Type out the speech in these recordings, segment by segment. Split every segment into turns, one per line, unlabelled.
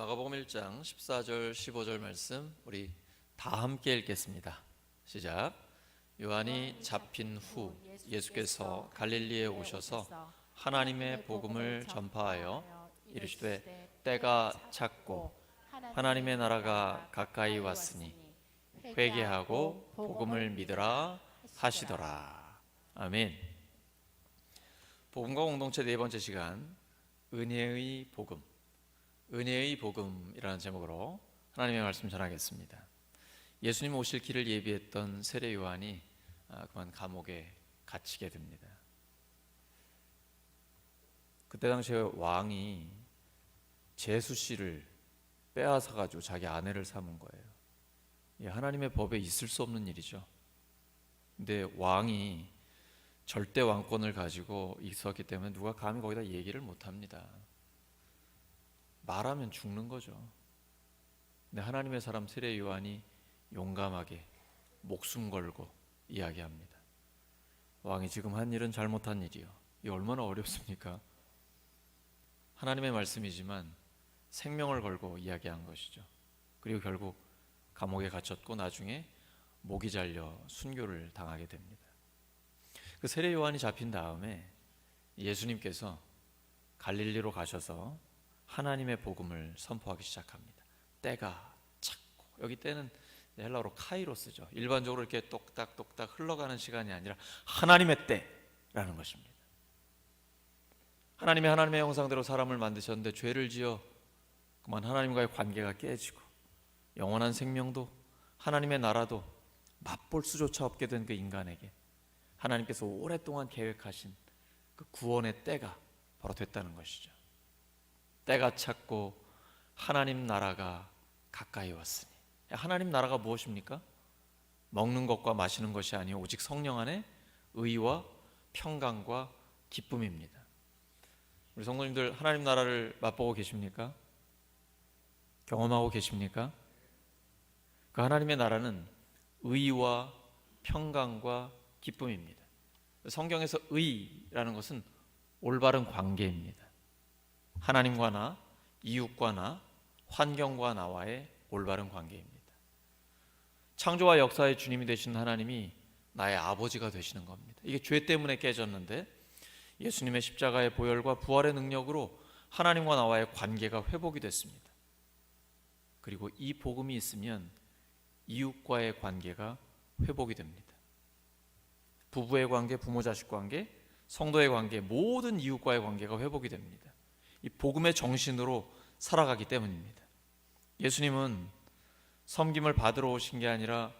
마가복음 1장 14절 15절 말씀 우리 다 함께 읽겠습니다. 시작. 요한이 잡힌 후 예수께서 갈릴리에 오셔서 하나님의 복음을 전파하여 이르시되 때가 찼고 하나님의 나라가 가까이 왔으니 회개하고 복음을 믿으라 하시더라. 아멘. 복음과 공동체 네 번째 시간 은혜의 복음. 은혜의 복음이라는 제목으로 하나님의 말씀 전하겠습니다. 예수님 오실 길을 예비했던 세례 요한이 아, 그만 감옥에 갇히게 됩니다. 그때 당시에 왕이 제수 씨를 빼앗아 가지고 자기 아내를 삼은 거예요. 이 하나님의 법에 있을 수 없는 일이죠. 근데 왕이 절대 왕권을 가지고 있었기 때문에 누가 감히 거기다 얘기를 못 합니다. 말하면 죽는 거죠. 근데 하나님의 사람 세례 요한이 용감하게 목숨 걸고 이야기합니다. 왕이 지금 한 일은 잘못한 일이요. 이 얼마나 어렵습니까? 하나님의 말씀이지만 생명을 걸고 이야기한 것이죠. 그리고 결국 감옥에 갇혔고 나중에 목이 잘려 순교를 당하게 됩니다. 그 세례 요한이 잡힌 다음에 예수님께서 갈릴리로 가셔서 하나님의 복음을 선포하기 시작합니다. 때가 찼고 여기 때는 헬라어로 카이로스죠. 일반적으로 이렇게 똑딱똑딱 흘러가는 시간이 아니라 하나님의 때라는 것입니다. 하나님이 하나님의 형상대로 사람을 만드셨는데 죄를 지어 그만 하나님과의 관계가 깨지고 영원한 생명도 하나님의 나라도 맛볼 수조차 없게 된 그 인간에게 하나님께서 오랫동안 계획하신 그 구원의 때가 바로 됐다는 것이죠. 때가 찼고 하나님 나라가 가까이 왔으니 하나님 나라가 무엇입니까? 먹는 것과 마시는 것이 아니요 오직 성령 안에 의와 평강과 기쁨입니다. 우리 성도님들 하나님 나라를 맛보고 계십니까? 경험하고 계십니까? 그 하나님의 나라는 의와 평강과 기쁨입니다. 성경에서 의라는 것은 올바른 관계입니다. 하나님과 나, 이웃과 나, 환경과 나와의 올바른 관계입니다. 창조와 역사의 주님이 되신 하나님이 나의 아버지가 되시는 겁니다. 이게 죄 때문에 깨졌는데 예수님의 십자가의 보혈과 부활의 능력으로 하나님과 나와의 관계가 회복이 됐습니다. 그리고 이 복음이 있으면 이웃과의 관계가 회복이 됩니다. 부부의 관계, 부모 자식 관계, 성도의 관계, 모든 이웃과의 관계가 회복이 됩니다. 이 복음의 정신으로 살아가기 때문입니다. 예수님은 섬김을 받으러 오신 게 아니라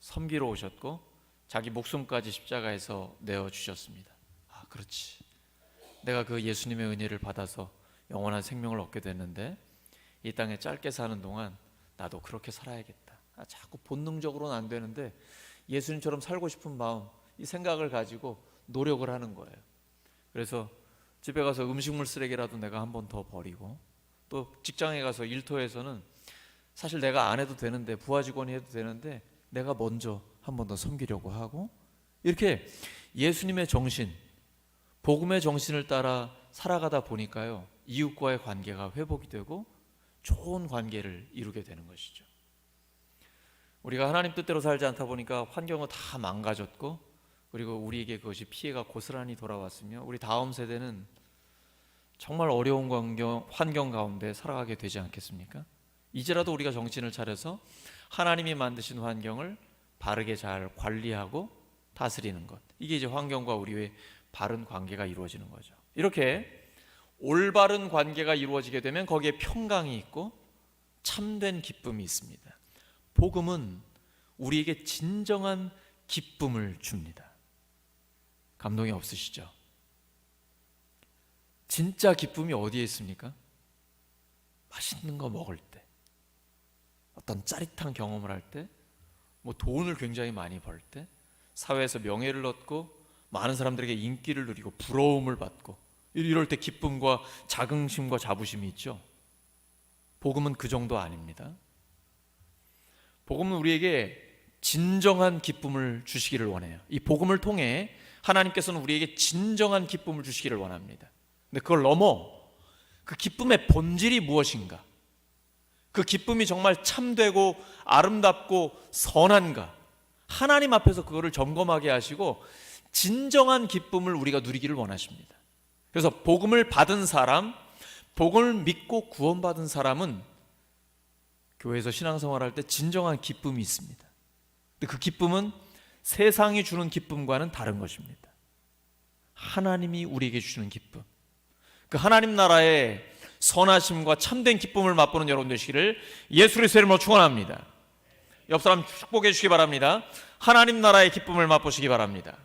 섬기러 오셨고 자기 목숨까지 십자가에서 내어 주셨습니다. 아, 그렇지. 내가 그 예수님의 은혜를 받아서 영원한 생명을 얻게 됐는데 이 땅에 짧게 사는 동안 나도 그렇게 살아야겠다. 아, 자꾸 본능적으로는 안 되는데 예수님처럼 살고 싶은 마음, 이 생각을 가지고 노력을 하는 거예요. 그래서 집에 가서 음식물 쓰레기라도 내가 한 번 더 버리고 또 직장에 가서 일터에서는 사실 내가 안 해도 되는데 부하 직원이 해도 되는데 내가 먼저 한 번 더 섬기려고 하고 이렇게 예수님의 정신, 복음의 정신을 따라 살아가다 보니까요 이웃과의 관계가 회복이 되고 좋은 관계를 이루게 되는 것이죠. 우리가 하나님 뜻대로 살지 않다 보니까 환경은 다 망가졌고 그리고 우리에게 그것이 피해가 고스란히 돌아왔으며 우리 다음 세대는 정말 어려운 환경, 환경 가운데 살아가게 되지 않겠습니까? 이제라도 우리가 정신을 차려서 하나님이 만드신 환경을 바르게 잘 관리하고 다스리는 것. 이게 이제 환경과 우리의 바른 관계가 이루어지는 거죠. 이렇게 올바른 관계가 이루어지게 되면 거기에 평강이 있고 참된 기쁨이 있습니다. 복음은 우리에게 진정한 기쁨을 줍니다. 감동이 없으시죠? 진짜 기쁨이 어디에 있습니까? 맛있는 거 먹을 때, 어떤 짜릿한 경험을 할 때, 뭐 돈을 굉장히 많이 벌 때, 사회에서 명예를 얻고 많은 사람들에게 인기를 누리고 부러움을 받고 이럴 때 기쁨과 자긍심과 자부심이 있죠. 복음은 그 정도 아닙니다. 복음은 우리에게 진정한 기쁨을 주시기를 원해요. 이 복음을 통해 하나님께서는 우리에게 진정한 기쁨을 주시기를 원합니다. 근데 그걸 넘어 그 기쁨의 본질이 무엇인가? 그 기쁨이 정말 참되고 아름답고 선한가? 하나님 앞에서 그거를 점검하게 하시고 진정한 기쁨을 우리가 누리기를 원하십니다. 그래서 복음을 받은 사람, 복음을 믿고 구원받은 사람은 교회에서 신앙생활할 때 진정한 기쁨이 있습니다. 근데 그 기쁨은 세상이 주는 기쁨과는 다른 것입니다. 하나님이 우리에게 주시는 기쁨. 그 하나님 나라의 선하심과 참된 기쁨을 맛보는 여러분 되시기를 예수의 이름으로 축원합니다. 옆 사람 축복해 주시기 바랍니다. 하나님 나라의 기쁨을 맛보시기 바랍니다.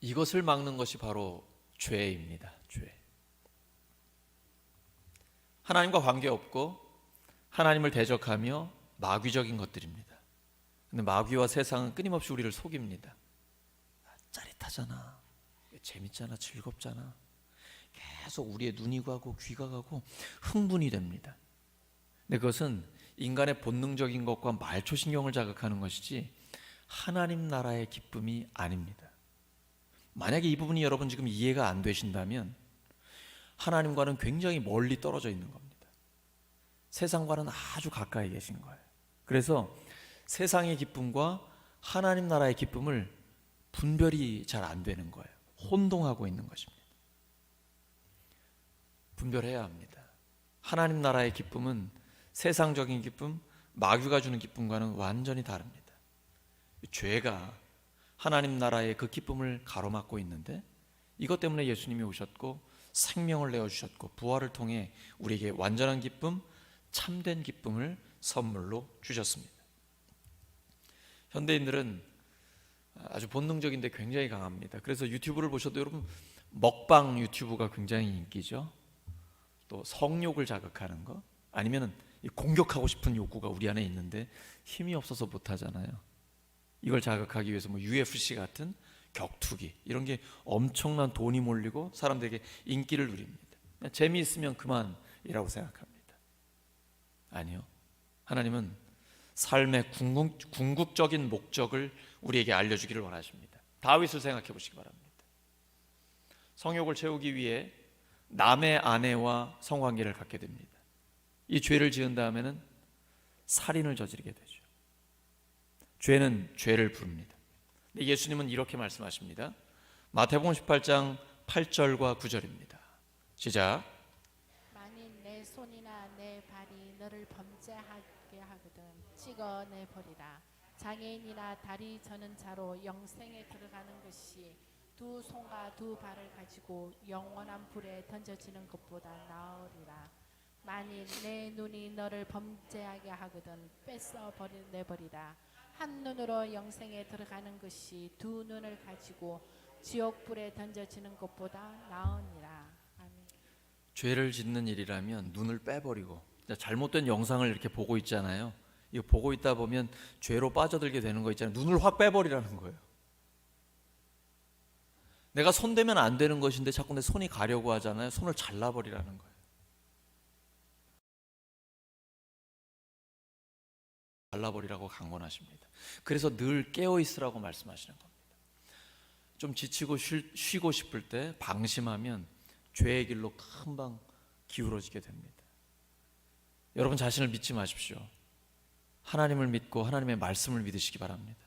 이것을 막는 것이 바로 죄입니다. 죄. 하나님과 관계 없고 하나님을 대적하며 마귀적인 것들입니다. 근데 마귀와 세상은 끊임없이 우리를 속입니다. 아, 짜릿하잖아. 재밌잖아. 즐겁잖아. 계속 우리의 눈이 가고 귀가 가고 흥분이 됩니다. 근데 그것은 인간의 본능적인 것과 말초신경을 자극하는 것이지 하나님 나라의 기쁨이 아닙니다. 만약에 이 부분이 여러분 지금 이해가 안 되신다면 하나님과는 굉장히 멀리 떨어져 있는 겁니다. 세상과는 아주 가까이 계신 거예요. 그래서 세상의 기쁨과 하나님 나라의 기쁨을 분별이 잘 안 되는 거예요. 혼동하고 있는 것입니다. 분별해야 합니다. 하나님 나라의 기쁨은 세상적인 기쁨, 마귀가 주는 기쁨과는 완전히 다릅니다. 죄가 하나님 나라의 그 기쁨을 가로막고 있는데 이것 때문에 예수님이 오셨고 생명을 내어 주셨고 부활을 통해 우리에게 완전한 기쁨, 참된 기쁨을 선물로 주셨습니다. 현대인들은 아주 본능적인데 굉장히 강합니다. 그래서 유튜브를 보셔도 여러분 먹방 유튜브가 굉장히 인기죠. 또 성욕을 자극하는 거 아니면은 공격하고 싶은 욕구가 우리 안에 있는데 힘이 없어서 못 하잖아요. 이걸 자극하기 위해서 뭐 UFC 같은 격투기 이런 게 엄청난 돈이 몰리고 사람들에게 인기를 누립니다. 재미있으면 그만이라고 생각합니다. 아니요. 하나님은 삶의 궁극, 궁극적인 목적을 우리에게 알려주기를 원하십니다. 다윗을 생각해 보시기 바랍니다. 성욕을 채우기 위해 남의 아내와 성관계를 갖게 됩니다. 이 죄를 지은 다음에는 살인을 저지르게 되죠. 죄는 죄를 부릅니다. 근데 예수님은 이렇게 말씀하십니다. 마태복음 18장 8절과 9절입니다. 시작.
만일 내 손이나 내 발이 너를 찍어 내 버리라 장애인이나 다리 저는 자로 영생에 들어가는 것이 두 손과 두 발을 가지고 영원한 불에 던져지는 것보다 나으리라 만일 내 눈이 너를 범죄하게 하거든 뺏어 버리 내버리라 한 눈으로 영생에 들어가는 것이 두 눈을 가지고 지옥 불에 던져지는 것보다 나으니라 아멘.
죄를 짓는 일이라면 눈을 빼버리고 잘못된 영상을 이렇게 보고 있잖아요. 이거 보고 있다 보면 죄로 빠져들게 되는 거 있잖아요. 눈을 확 빼버리라는 거예요. 내가 손 대면 안 되는 것인데 자꾸 내 손이 가려고 하잖아요. 손을 잘라버리라는 거예요. 잘라버리라고 강권하십니다. 그래서 늘 깨어 있으라고 말씀하시는 겁니다. 좀 지치고 쉴, 쉬고 싶을 때 방심하면 죄의 길로 금방 기울어지게 됩니다. 여러분 자신을 믿지 마십시오. 하나님을 믿고 하나님의 말씀을 믿으시기 바랍니다.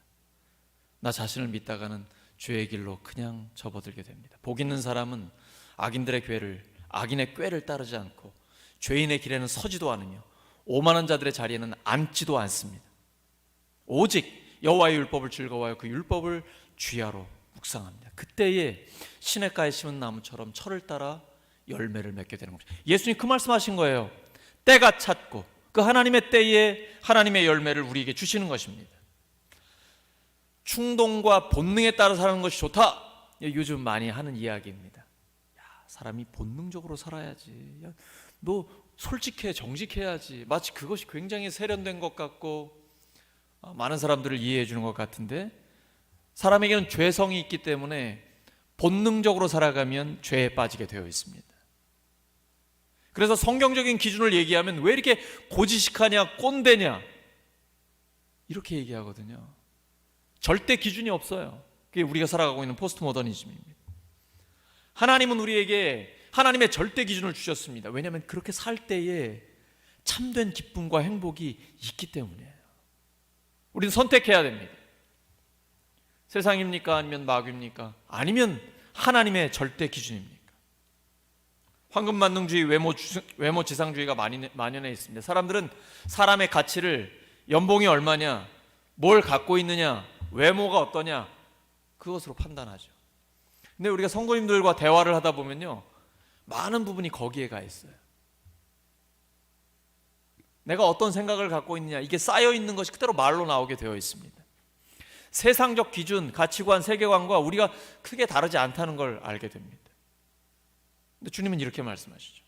나 자신을 믿다가는 죄의 길로 그냥 접어들게 됩니다. 복 있는 사람은 악인들의 궤를 악인의 꾀를 따르지 않고 죄인의 길에는 서지도 않으며 오만한 자들의 자리에는 앉지도 않습니다. 오직 여호와의 율법을 즐거워하여 그 율법을 주야로 묵상합니다. 그때에 시냇가에 심은 나무처럼 철을 따라 열매를 맺게 되는 겁니다. 예수님 그 말씀하신 거예요. 때가 찼고 그 하나님의 때에 하나님의 열매를 우리에게 주시는 것입니다. 충동과 본능에 따라 사는 것이 좋다. 요즘 많이 하는 이야기입니다. 야, 사람이 본능적으로 살아야지. 야, 너 솔직해, 정직해야지. 마치 그것이 굉장히 세련된 것 같고 어, 많은 사람들을 이해해 주는 것 같은데 사람에게는 죄성이 있기 때문에 본능적으로 살아가면 죄에 빠지게 되어 있습니다. 그래서 성경적인 기준을 얘기하면 왜 이렇게 고지식하냐, 꼰대냐 이렇게 얘기하거든요. 절대 기준이 없어요. 그게 우리가 살아가고 있는 포스트 모더니즘입니다. 하나님은 우리에게 하나님의 절대 기준을 주셨습니다. 왜냐하면 그렇게 살 때에 참된 기쁨과 행복이 있기 때문이에요. 우리는 선택해야 됩니다. 세상입니까? 아니면 마귀입니까? 아니면 하나님의 절대 기준입니까? 황금만능주의, 외모, 주- 외모 지상주의가 만연해 있습니다. 사람들은 사람의 가치를 연봉이 얼마냐, 뭘 갖고 있느냐, 외모가 어떠냐, 그것으로 판단하죠. 근데 우리가 성도님들과 대화를 하다 보면요, 많은 부분이 거기에 가 있어요. 내가 어떤 생각을 갖고 있느냐, 이게 쌓여 있는 것이 그대로 말로 나오게 되어 있습니다. 세상적 기준, 가치관, 세계관과 우리가 크게 다르지 않다는 걸 알게 됩니다. 근데 주님은 이렇게 말씀하시죠.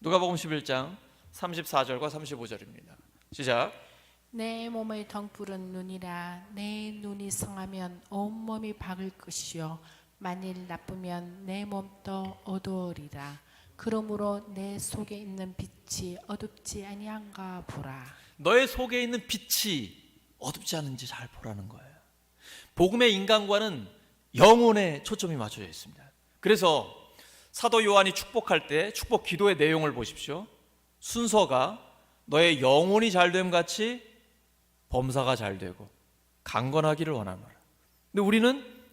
누가복음 11장 34절과 35절입니다. 시작.
내 몸의 덩푸른 눈이라 내 눈이 성하면 온 몸이 박을 것이요 만일 나쁘면 내 몸도 어두우리라 그러므로 내 속에 있는 빛이 어둡지 아니한가 보라
너의 속에 있는 빛이 어둡지 않은지 잘 보라는 거예요. 복음의 인간과는 영혼에 초점이 맞춰져 있습니다. 그래서 사도 요한이 축복할 때 축복 기도의 내용을 보십시오. 순서가 너의 영혼이 잘됨 같이 범사가 잘 되고 강건하기를 원하노라. 근데 우리는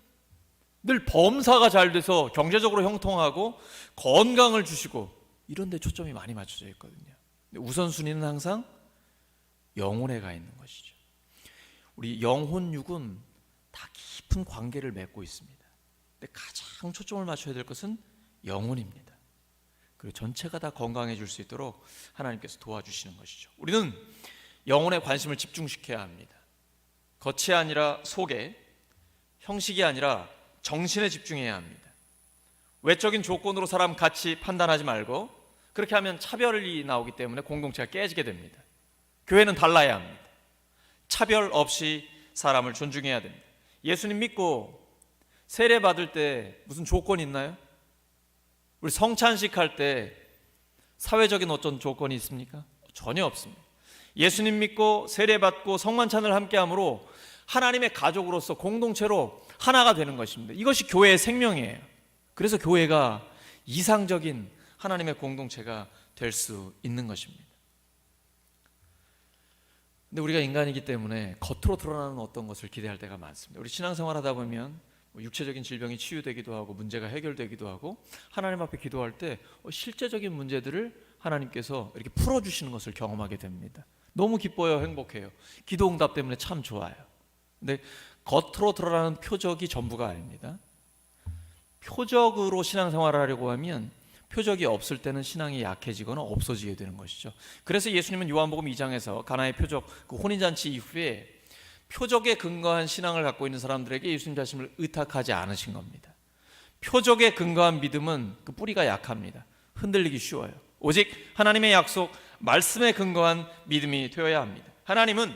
늘 범사가 잘 돼서 경제적으로 형통하고 건강을 주시고 이런 데 초점이 많이 맞춰져 있거든요. 우선순위는 항상 영혼에 가 있는 것이죠. 우리 영혼육은 다 깊은 관계를 맺고 있습니다. 근데 가장 초점을 맞춰야 될 것은 영혼입니다. 그리고 전체가 다 건강해질 수 있도록 하나님께서 도와주시는 것이죠. 우리는 영혼에 관심을 집중시켜야 합니다. 겉이 아니라 속에, 형식이 아니라 정신에 집중해야 합니다. 외적인 조건으로 사람 같이 판단하지 말고 그렇게 하면 차별이 나오기 때문에 공동체가 깨지게 됩니다. 교회는 달라야 합니다. 차별 없이 사람을 존중해야 됩니다. 예수님 믿고 세례 받을 때 무슨 조건이 있나요? 우리 성찬식 할 때 사회적인 어떤 조건이 있습니까? 전혀 없습니다. 예수님 믿고 세례 받고 성만찬을 함께 함으로 하나님의 가족으로서 공동체로 하나가 되는 것입니다. 이것이 교회의 생명이에요. 그래서 교회가 이상적인 하나님의 공동체가 될 수 있는 것입니다. 근데 우리가 인간이기 때문에 겉으로 드러나는 어떤 것을 기대할 때가 많습니다. 우리 신앙생활 하다 보면 뭐 육체적인 질병이 치유되기도 하고 문제가 해결되기도 하고 하나님 앞에 기도할 때 어, 실제적인 문제들을 하나님께서 이렇게 풀어 주시는 것을 경험하게 됩니다. 너무 기뻐요, 행복해요. 기도 응답 때문에 참 좋아요. 근데 겉으로 드러나는 표적이 전부가 아닙니다. 표적으로 신앙생활을 하려고 하면 표적이 없을 때는 신앙이 약해지거나 없어지게 되는 것이죠. 그래서 예수님은 요한복음 2장에서 가나의 표적 그 혼인잔치 이후에 표적에 근거한 신앙을 갖고 있는 사람들에게 예수님 자신을 의탁하지 않으신 겁니다. 표적에 근거한 믿음은 그 뿌리가 약합니다. 흔들리기 쉬워요. 오직 하나님의 약속, 말씀에 근거한 믿음이 되어야 합니다. 하나님은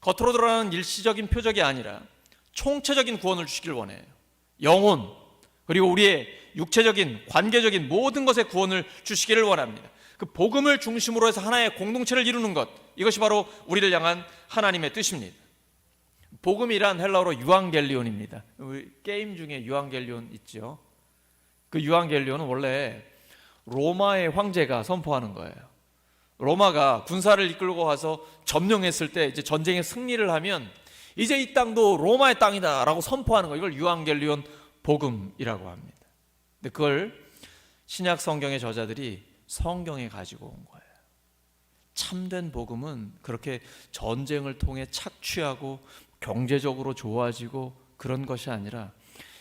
겉으로 드러나는 일시적인 표적이 아니라 총체적인 구원을 주시길 원해요. 영혼, 그리고 우리의 육체적인 관계적인 모든 것의 구원을 주시기를 원합니다. 그 복음을 중심으로 해서 하나의 공동체를 이루는 것 이것이 바로 우리를 향한 하나님의 뜻입니다. 복음이란 헬라어로 유앙겔리온입니다. 게임 중에 유앙겔리온 있죠. 그 유앙겔리온은 원래 로마의 황제가 선포하는 거예요. 로마가 군사를 이끌고 와서 점령했을 때 이제 전쟁에 승리를 하면 이제 이 땅도 로마의 땅이다라고 선포하는 거 이걸 유앙겔리온 복음이라고 합니다. 근데 그걸 신약 성경의 저자들이 성경에 가지고 온 거예요. 참된 복음은 그렇게 전쟁을 통해 착취하고 경제적으로 좋아지고 그런 것이 아니라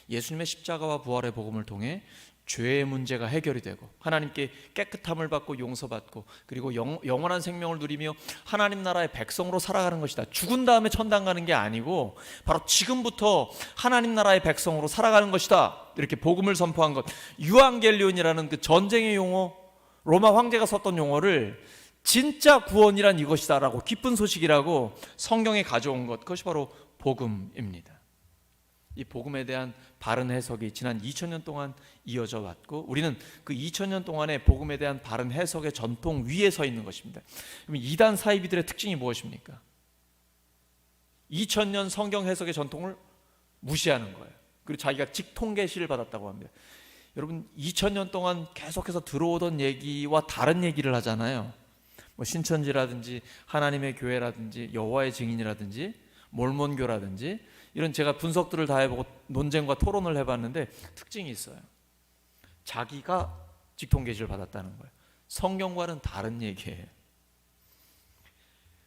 예수님의 십자가와 부활의 복음을 통해 죄의 문제가 해결이 되고 하나님께 깨끗함을 받고 용서받고 그리고 영, 영원한 생명을 누리며 하나님 나라의 백성으로 살아가는 것이다. 죽은 다음에 천당 가는 게 아니고 바로 지금부터 하나님 나라의 백성으로 살아가는 것이다. 이렇게 복음을 선포한 것. 유앙겔리온이라는 그 전쟁의 용어, 로마 황제가 썼던 용어를 진짜 구원이란 이것이다라고 기쁜 소식이라고 성경에 가져온 것. 그것이 바로 복음입니다. 이 복음에 대한 바른 해석이 지난 2000년 동안 이어져 왔고 우리는 그 2000년 동안의 복음에 대한 바른 해석의 전통 위에 서 있는 것입니다. 그럼 이단 사이비들의 특징이 무엇입니까? 2000년 성경 해석의 전통을 무시하는 거예요. 그리고 자기가 직통계시를 받았다고 합니다. 여러분 2000년 동안 계속해서 들어오던 얘기와 다른 얘기를 하잖아요. 뭐 신천지라든지 하나님의 교회라든지 여호와의 증인이라든지 몰몬교라든지 이런 제가 분석들을 다 해보고 논쟁과 토론을 해봤는데 특징이 있어요. 자기가 직통 계시를 받았다는 거예요. 성경과는 다른 얘기예요.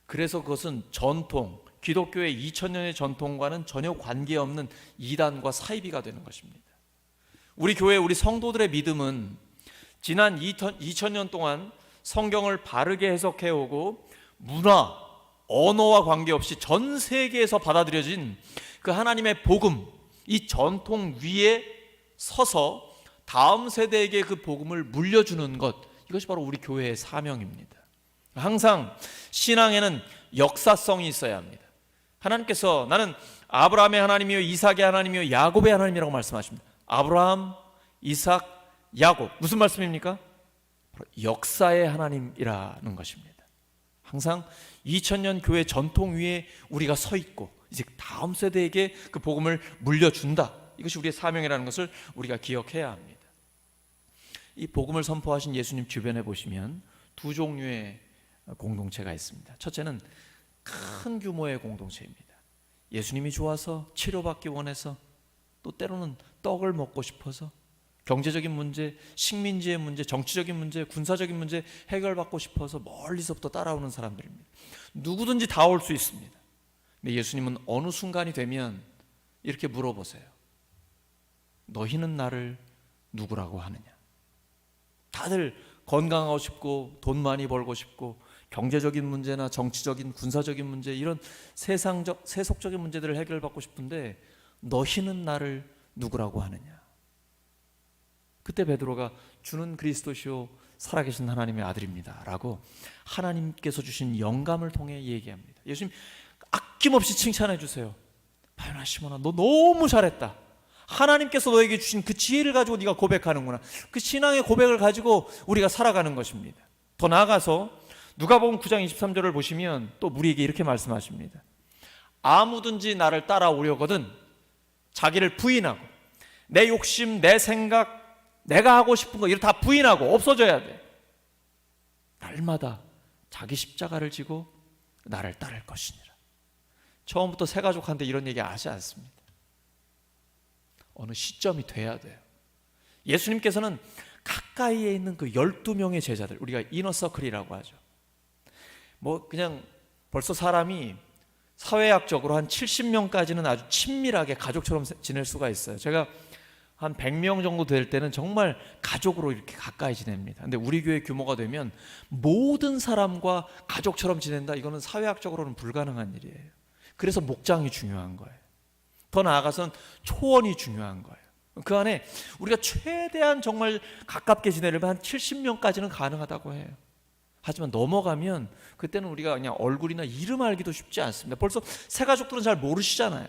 그래서 그것은 전통, 기독교의 2000년의 전통과는 전혀 관계없는 이단과 사이비가 되는 것입니다. 우리 교회 우리 성도들의 믿음은 지난 2000년 동안 성경을 바르게 해석해 오고 문화, 언어와 관계없이 전 세계에서 받아들여진 그 하나님의 복음, 이 전통 위에 서서 다음 세대에게 그 복음을 물려주는 것, 이것이 바로 우리 교회의 사명입니다. 항상 신앙에는 역사성이 있어야 합니다. 하나님께서 나는 아브라함의 하나님이요 이삭의 하나님이요 야곱의 하나님이라고 말씀하십니다. 아브라함, 이삭, 야곱 무슨 말씀입니까? 역사의 하나님이라는 것입니다. 항상 2000년 교회 전통 위에 우리가 서 있고 이제 다음 세대에게 그 복음을 물려준다. 이것이 우리의 사명이라는 것을 우리가 기억해야 합니다. 이 복음을 선포하신 예수님 주변에 보시면 두 종류의 공동체가 있습니다. 첫째는 큰 규모의 공동체입니다. 예수님이 좋아서 치료받기 원해서 또 때로는 떡을 먹고 싶어서 경제적인 문제, 식민지의 문제, 정치적인 문제, 군사적인 문제 해결받고 싶어서 멀리서부터 따라오는 사람들입니다. 누구든지 다 올 수 있습니다. 근데 예수님은 어느 순간이 되면 이렇게 물어보세요. 너희는 나를 누구라고 하느냐? 다들 건강하고 싶고 돈 많이 벌고 싶고 경제적인 문제나 정치적인 군사적인 문제 이런 세상적 세속적인 문제들을 해결받고 싶은데 너희는 나를 누구라고 하느냐? 그때 베드로가 주는 그리스도시요 살아계신 하나님의 아들입니다라고 하나님께서 주신 영감을 통해 얘기합니다. 예수님 아낌없이 칭찬해 주세요. 바요나 시몬아 너 너무 잘했다. 하나님께서 너에게 주신 그 지혜를 가지고 네가 고백하는구나. 그 신앙의 고백을 가지고 우리가 살아가는 것입니다. 더 나아가서 누가복음 9장 23절을 보시면 또 우리에게 이렇게 말씀하십니다. 아무든지 나를 따라오려거든 자기를 부인하고 내 욕심, 내 생각, 내가 하고 싶은 거 이런 다 부인하고 없어져야 돼. 날마다 자기 십자가를 지고 나를 따를 것이니라. 처음부터 세 가족한테 이런 얘기 하지 않습니다. 어느 시점이 돼야 돼요. 예수님께서는 가까이에 있는 그 12명의 제자들, 우리가 이너서클이라고 하죠. 뭐 그냥 벌써 사람이 사회학적으로 한 70명까지는 아주 친밀하게 가족처럼 지낼 수가 있어요. 제가 한 100명 정도 될 때는 정말 가족으로 이렇게 가까이 지냅니다. 근데 우리 교회 규모가 되면 모든 사람과 가족처럼 지낸다. 이거는 사회학적으로는 불가능한 일이에요. 그래서 목장이 중요한 거예요. 더 나아가서는 초원이 중요한 거예요. 그 안에 우리가 최대한 정말 가깝게 지내려면 한 70명까지는 가능하다고 해요. 하지만 넘어가면 그때는 우리가 그냥 얼굴이나 이름 알기도 쉽지 않습니다. 벌써 새 가족들은 잘 모르시잖아요.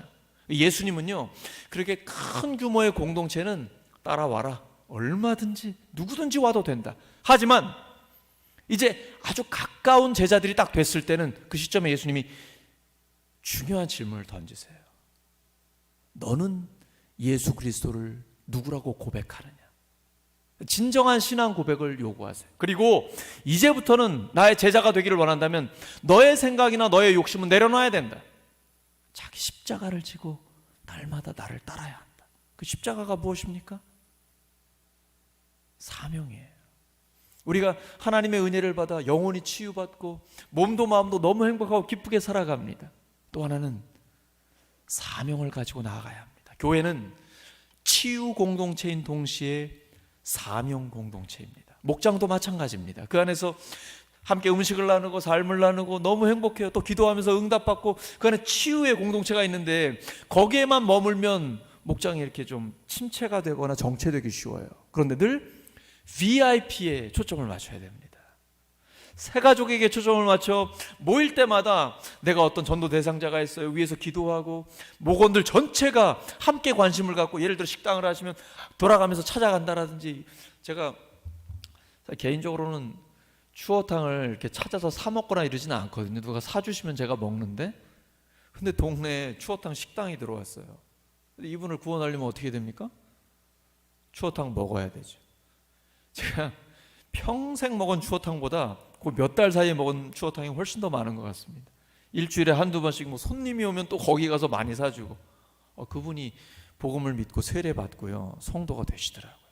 예수님은요, 그렇게 큰 규모의 공동체는 따라와라. 얼마든지, 누구든지 와도 된다. 하지만, 이제 아주 가까운 제자들이 딱 됐을 때는 그 시점에 예수님이 중요한 질문을 던지세요. 너는 예수 그리스도를 누구라고 고백하느냐? 진정한 신앙 고백을 요구하세요. 그리고 이제부터는 나의 제자가 되기를 원한다면 너의 생각이나 너의 욕심은 내려놔야 된다. 자기 십자가를 지고 날마다 나를 따라야 한다. 그 십자가가 무엇입니까? 사명이에요. 우리가 하나님의 은혜를 받아 영혼이 치유받고 몸도 마음도 너무 행복하고 기쁘게 살아갑니다. 또 하나는 사명을 가지고 나아가야 합니다. 교회는 치유 공동체인 동시에 사명 공동체입니다. 목장도 마찬가지입니다. 그 안에서 함께 음식을 나누고 삶을 나누고 너무 행복해요. 또 기도하면서 응답받고 그 안에 치유의 공동체가 있는데 거기에만 머물면 목장이 이렇게 좀 침체가 되거나 정체되기 쉬워요. 그런데 늘 VIP에 초점을 맞춰야 됩니다. 새 가족에게 초점을 맞춰 모일 때마다 내가 어떤 전도 대상자가 있어요. 위에서 기도하고 목원들 전체가 함께 관심을 갖고 예를 들어 식당을 하시면 돌아가면서 찾아간다라든지 제가 개인적으로는 추어탕을 이렇게 찾아서 사 먹거나 이러지는 않거든요. 누가 사 주시면 제가 먹는데 근데 동네에 추어탕 식당이 들어왔어요. 이분을 구원하려면 어떻게 됩니까? 추어탕 먹어야 되죠. 제가 평생 먹은 추어탕보다 그 몇 달 사이에 먹은 추어탕이 훨씬 더 많은 것 같습니다. 일주일에 한두 번씩 뭐 손님이 오면 또 거기 가서 많이 사주고 어, 그분이 복음을 믿고 세례 받고요 성도가 되시더라고요.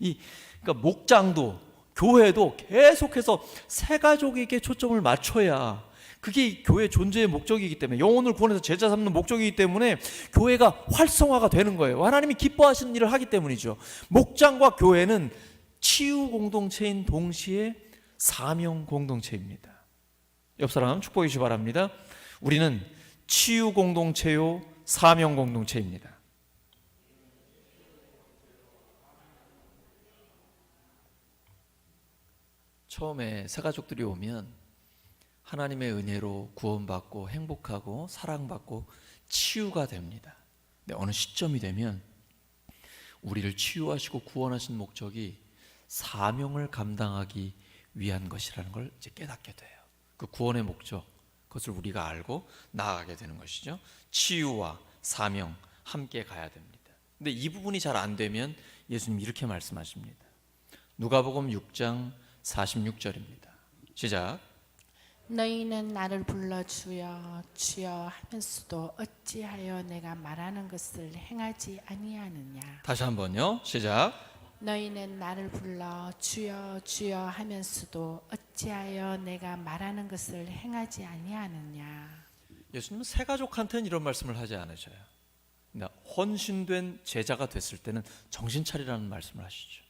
이 그러니까 목장도 교회도 계속해서 새 가족에게 초점을 맞춰야 그게 이 교회 존재의 목적이기 때문에 영혼을 구원해서 제자 삼는 목적이기 때문에 교회가 활성화가 되는 거예요. 하나님이 기뻐하시는 일을 하기 때문이죠. 목장과 교회는 치유 공동체인 동시에 사명 공동체입니다. 옆 사람 축복해 주시 바랍니다. 우리는 치유 공동체요 사명 공동체입니다. 처음에 새 가족들이 오면 하나님의 은혜로 구원받고 행복하고 사랑받고 치유가 됩니다. 근데 어느 시점이 되면 우리를 치유하시고 구원하신 목적이 사명을 감당하기 위한 것이라는 걸 이제 깨닫게 돼요. 그 구원의 목적 그것을 우리가 알고 나아가게 되는 것이죠. 치유와 사명 함께 가야 됩니다. 근데 이 부분이 잘 안 되면 예수님 이렇게 말씀하십니다. 누가복음 6장 46절입니다. 시작.
너희는 나를 불러 주여 주여 하면서도 어찌하여 내가 말하는 것을 행하지 아니하느냐
다시 한번요. 시작.
너희는 나를 불러 주여 주여 하면서도 어찌하여 내가 말하는 것을 행하지 아니하느냐
예수님은 새 가족한테는 이런 말씀을 하지 않으셔요. 그러니까 헌신된 제자가 됐을 때는 정신 차리라는 말씀을 하시죠.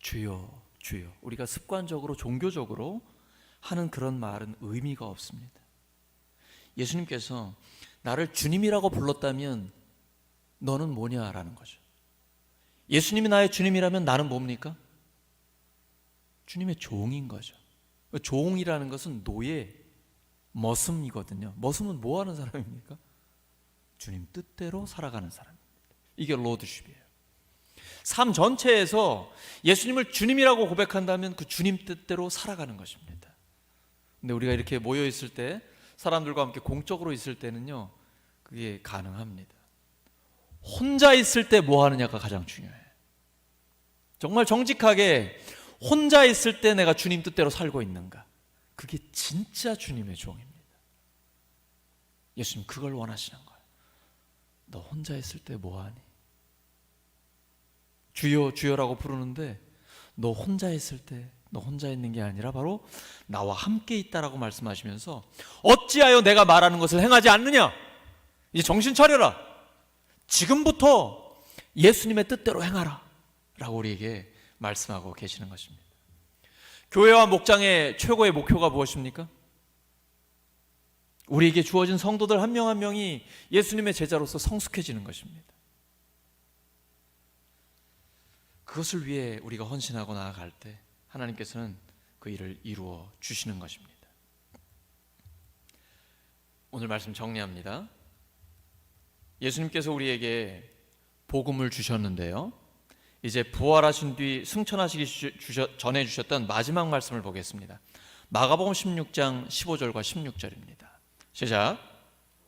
주여, 주여. 우리가 습관적으로 종교적으로 하는 그런 말은 의미가 없습니다. 예수님께서 나를 주님이라고 불렀다면 너는 뭐냐라는 거죠. 예수님이 나의 주님이라면 나는 뭡니까? 주님의 종인 거죠. 종이라는 것은 노예, 머슴이거든요. 머슴은 뭐 하는 사람입니까? 주님 뜻대로 살아가는 사람입니다. 이게 로드십이에요. 삶 전체에서 예수님을 주님이라고 고백한다면 그 주님 뜻대로 살아가는 것입니다. 근데 우리가 이렇게 모여 있을 때 사람들과 함께 공적으로 있을 때는요. 그게 가능합니다. 혼자 있을 때 뭐 하느냐가 가장 중요해요. 정말 정직하게 혼자 있을 때 내가 주님 뜻대로 살고 있는가? 그게 진짜 주님의 종입니다. 예수님 그걸 원하시는 거예요. 너 혼자 있을 때 뭐 하니? 주여 주여라고 부르는데 너 혼자 있을 때 너 혼자 있는 게 아니라 바로 나와 함께 있다라고 말씀하시면서 어찌하여 내가 말하는 것을 행하지 않느냐? 이제 정신 차려라. 지금부터 예수님의 뜻대로 행하라. 라고 우리에게 말씀하고 계시는 것입니다. 교회와 목장의 최고의 목표가 무엇입니까? 우리에게 주어진 성도들 한 명한 명이 예수님의 제자로서 성숙해지는 것입니다. 그것을 위해 우리가 헌신하고 나아갈 때 하나님께서는 그 일을 이루어 주시는 것입니다. 오늘 말씀 정리합니다. 예수님께서 우리에게 복음을 주셨는데요. 이제 부활하신 뒤 승천하시기 전해 주셨던 마지막 말씀을 보겠습니다. 마가복음 16장 15절과 16절입니다. 시작.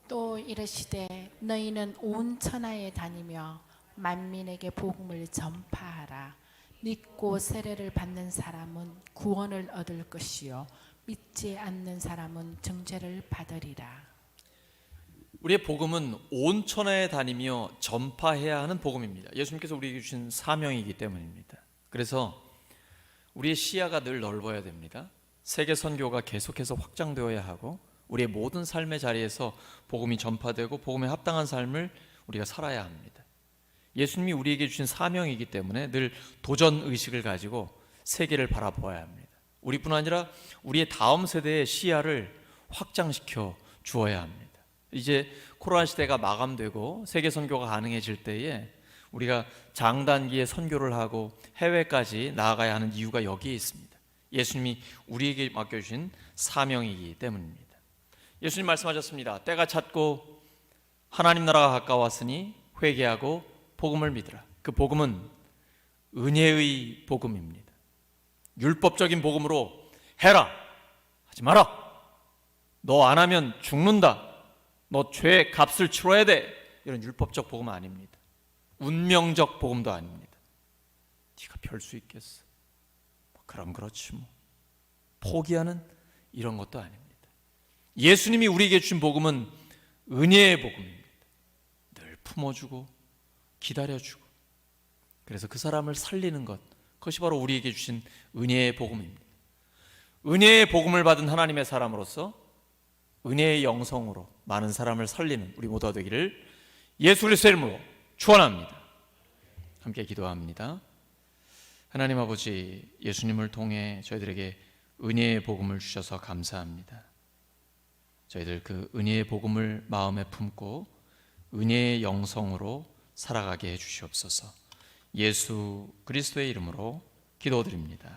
또 이르시되 너희는 온 천하에 다니며 만민에게 복음을 전파하라 믿고 세례를 받는 사람은 구원을 얻을 것이요 믿지 않는 사람은 정죄를 받으리라
우리의 복음은 온 천하에 다니며 전파해야 하는 복음입니다. 예수님께서 우리에게 주신 사명이기 때문입니다. 그래서 우리의 시야가 늘 넓어야 됩니다. 세계 선교가 계속해서 확장되어야 하고 우리의 모든 삶의 자리에서 복음이 전파되고 복음에 합당한 삶을 우리가 살아야 합니다. 예수님이 우리에게 주신 사명이기 때문에 늘 도전 의식을 가지고 세계를 바라보아야 합니다. 우리뿐 아니라 우리의 다음 세대의 시야를 확장시켜 주어야 합니다. 이제 코로나 시대가 마감되고 세계 선교가 가능해질 때에 우리가 장단기에 선교를 하고 해외까지 나아가야 하는 이유가 여기에 있습니다. 예수님이 우리에게 맡겨주신 사명이기 때문입니다. 예수님 말씀하셨습니다. 때가 찼고 하나님 나라가 가까웠으니 회개하고 복음을 믿으라. 그 복음은 은혜의 복음입니다. 율법적인 복음으로 해라 하지 마라. 너 안 하면 죽는다. 너 죄의 값을 치러야 돼. 이런 율법적 복음 아닙니다. 운명적 복음도 아닙니다. 네가 별 수 있겠어. 뭐 그럼 그렇지 뭐. 포기하는 이런 것도 아닙니다. 예수님이 우리에게 주신 복음은 은혜의 복음입니다. 늘 품어주고 기다려주고 그래서 그 사람을 살리는 것 그것이 바로 우리에게 주신 은혜의 복음입니다. 은혜의 복음을 받은 하나님의 사람으로서 은혜의 영성으로 많은 사람을 살리는 우리 모두가 되기를 예수 그리스도의 이름으로 축원합니다. 함께 기도합니다. 하나님 아버지 예수님을 통해 저희들에게 은혜의 복음을 주셔서 감사합니다. 저희들 그 은혜의 복음을 마음에 품고 은혜의 영성으로 살아가게 해 주시옵소서. 예수 그리스도의 이름으로 기도드립니다.